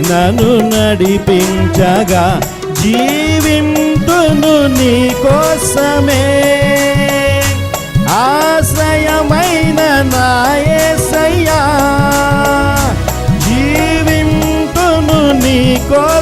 నన్ను నడిపించగా జీవింతును నీ కోసమే. ఆశ్రయమైన నాయసయ్యా జీవింతును నీ కోసమే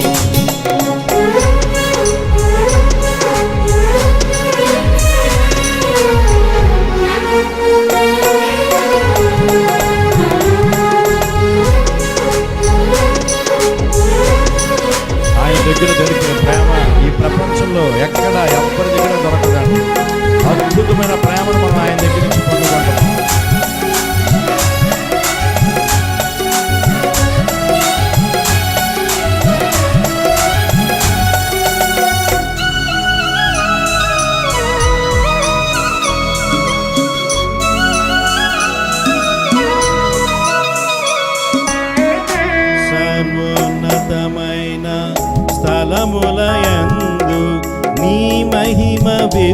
దగ్గర దొరికిన ప్రేమ ఈ ప్రపంచంలో ఎక్కడ ఎవరి దగ్గర దొరకదండి అద్భుతమైన ప్రేమను మనం ఆయన దగ్గర నుంచి పొందుకుంటాం.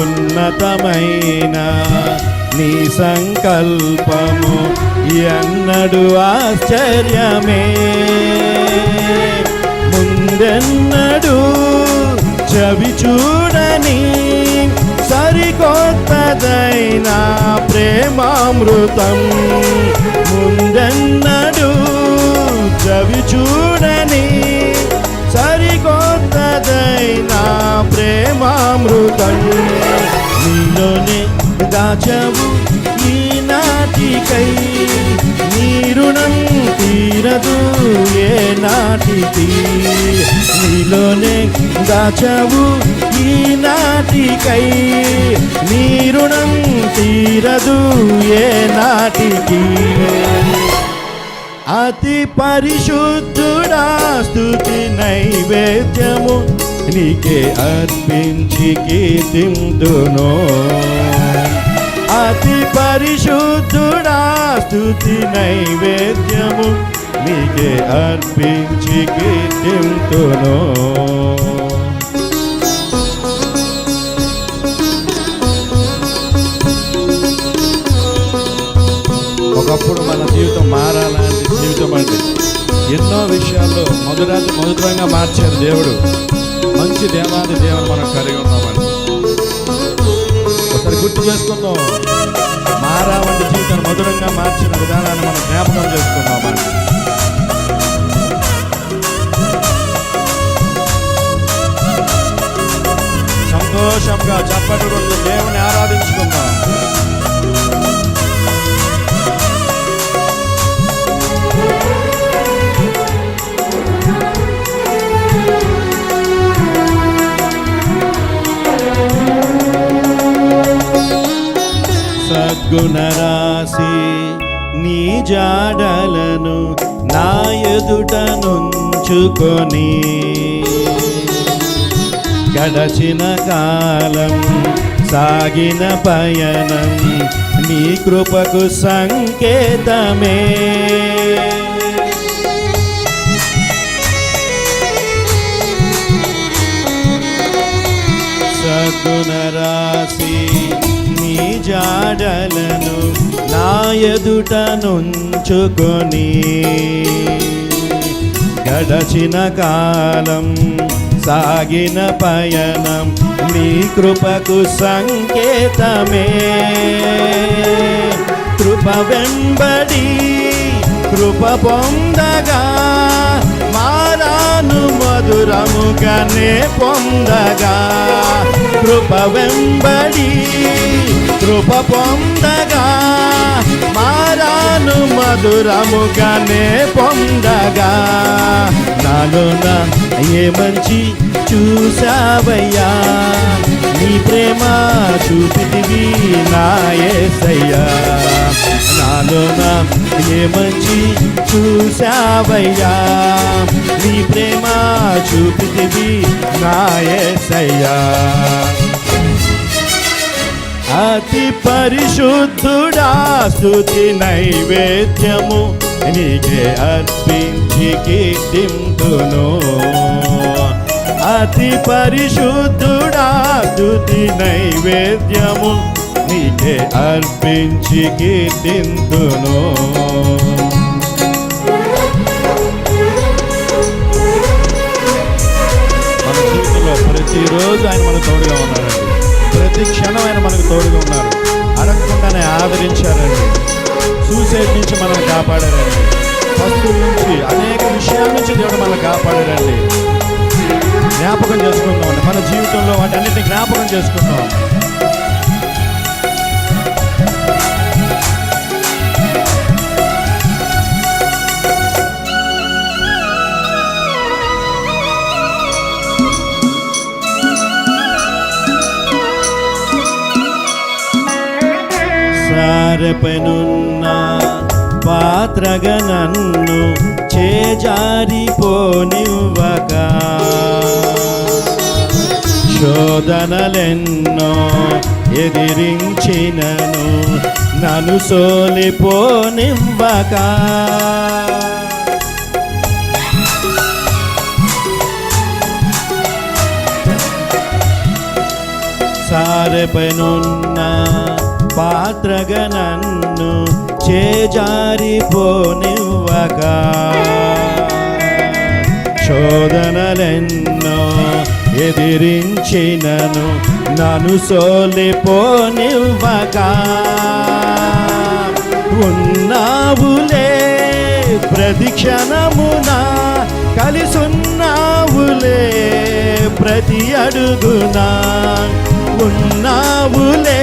ఉన్నతమైన నీ సంకల్పము ఎన్నడు ఆశ్చర్యమే. ముందెన్నడు చవి చూడని సరికొత్తదైన ప్రేమామృతం. ముందెన్నడు చవి చూడని సరికొత్తదైనా ప్రేమామృతం నీలోనే దాచవు నీ నాటికై నీ రుణం తీరదు ఏ నాటికి. నీలోనే దాచవు ఈ నాటికై నీ రుణం తీరదు ఏ నాటికి. అతి పరిశుద్ధుడా స్థుతి నైవేద్యము. నీకే అర్పించి కీర్తిందును అతి పరిశుద్ధుడా స్థుతి నైవేద్యము నీకే అర్పించి కీర్తింతును. ఒకప్పుడు మన జీవితం మారాలంటే జీవితం అంటే ఎన్నో విషయాల్లో మొదటి మొదటంగా మార్చారు దేవుడు. మంచి దేవాది దేవుడు మనం కలిగి ఉన్నామని. ఒకసారి గుర్తు చేసుకుందాం. మారా వంటి జీవితాన్ని మధురంగా మార్చిన విధానాన్ని మనం జ్ఞాపకం చేసుకుందామని. సంతోషంగా చప్పటి రోజు దేవుని ఆరాధన సద్గుణ నీ జాడలను నా ఎదుట నుంచుకొని గడచిన కాలం సాగిన పయనం నీ కృపకు సంకేతమే. జాడలను నా ఎదుట నుంచుకొని గడచిన కాలం సాగిన పయనం నీ కృపకు సంకేతమే. కృప వెంబడి కృప పొందగా మారాను మధురముగానే పొందగా. కృప వెంబడి కృప పొందగా. మారాను మధురముగానే పొందగా. నాలోన ఏ మంచి చూసావయ్యా? నీ ప్రేమ చూపితివి నా యేసయ్యా మంచి చూసావయ్యా నీ ప్రేమ చూపితివి నాయసయ్యా. అతి పరిశుద్ధుడా స్థుతి నైవేద్యము నీకే అర్పించి కీర్తింతును. అతి పరిశుద్ధుడా స్థుతి నైవేద్యము నీకే అర్పించి కీర్తింతును. మన జీవితంలో ప్రతిరోజు ఆయన మనకు తోడుగా ఉన్నారండి. ప్రతి క్షణం ఆయన మనకు తోడుగా ఉన్నారు. అడగకుండానే ఆదరించారండి. సూసైడ్ నుంచి మనం కాపాడారండి. వస్తువుల నుంచి అనేక విషయాల నుంచి దేవుడు మనల్ని కాపాడారండి. జ్ఞాపకం చేసుకుందాం మన జీవితంలో వాటన్నిటిని జ్ఞాపకం చేసుకుందాం. మరపనున్న పాత్రగా నన్ను చేజారిపోనివ్వక. శోధనలెన్నో ఎదిరించినను నన్ను సోలిపోనివ్వక. సారెపనున్న పాత్రగ నన్ను చేజారిపోనివ్వక. శోధనలెన్నో ఎదిరించినను నన్ను సోలిపోనివ్వక. ఉన్నావులే ప్రతి క్షణమున కలిసున్నావులే ప్రతి అడుగునా. ఉన్నావులే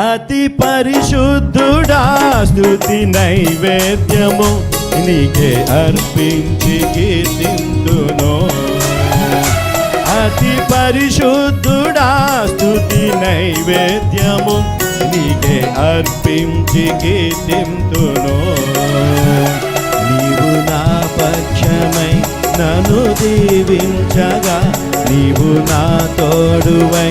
అతి పరిశుద్ధుడా స్థుతి నైవేద్యము నీకే అర్పించి కీర్తిందును అతి పరిశుద్ధుడా స్థుతి నైవేద్యము నీకే అర్పించి కీర్తిందును నీవు నా పక్షమై నన్ను దీవించగా నీవు నా తోడువై